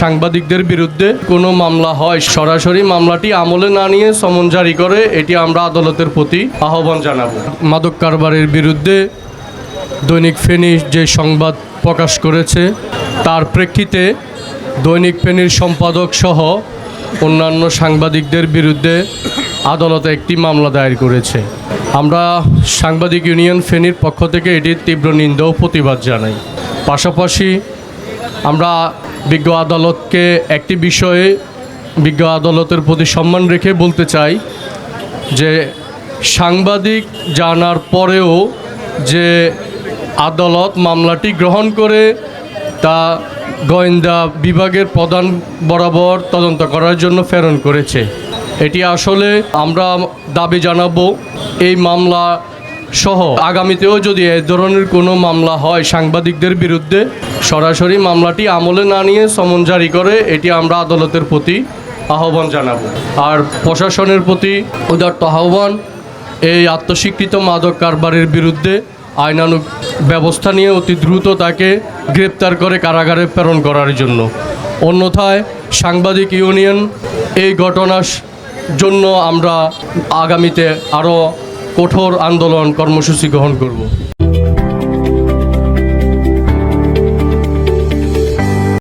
সাংবাদিকদের বিরুদ্ধে কোনো মামলা হয়, সরাসরি মামলাটি আমলে না নিয়ে সমন জারি করে, এটি আমরা আদালতের প্রতি আহ্বান জানাব। মাদক কারবারের বিরুদ্ধে দৈনিক ফেনী যে সংবাদ প্রকাশ করেছে, তার প্রেক্ষিতে দৈনিক ফেনীর সম্পাদক সহ অন্যান্য সাংবাদিকদের বিরুদ্ধে আদালতে একটি মামলা দায়ের করেছে। আমরা সাংবাদিক ইউনিয়ন ফেনীর পক্ষ থেকে এটির তীব্র নিন্দা ও প্রতিবাদ জানাই। পাশাপাশি আমরা বিজ্ঞ আদালতকে একটি বিষয়ে বিজ্ঞ আদালতের প্রতি সম্মান রেখে বলতে চাই যে সাংবাদিক জানার পরেও যে আদালত মামলাটি গ্রহণ করে তা গোয়েন্দা বিভাগের প্রধান বরাবর তদন্ত করার জন্য প্রেরণ করেছে। এটি আসলে আমরা দাবি জানাব, এই মামলা সহ। আগামীতেও যদি এ ধরনের কোনো মামলা হয় সাংবাদিকদের বিরুদ্ধে, সরাসরি মামলাটি আমলে না নিয়ে সমন জারি করে এটি আমরা আদালতের প্রতি আহ্বান জানাব। আর প্রশাসনের প্রতি উদার্ত আহ্বান, এই আত্মস্বীকৃত মাদক কারবারের বিরুদ্ধে আইনানুগ ব্যবস্থা নিয়ে অতি দ্রুত তাকে গ্রেপ্তার করে কারাগারে প্রেরণ করার জন্য। অন্যথায় সাংবাদিক ইউনিয়ন এই ঘটনার জন্য আমরা আগামীতে আরও কঠোর আন্দোলন কর্মসূচি গ্রহণ করব।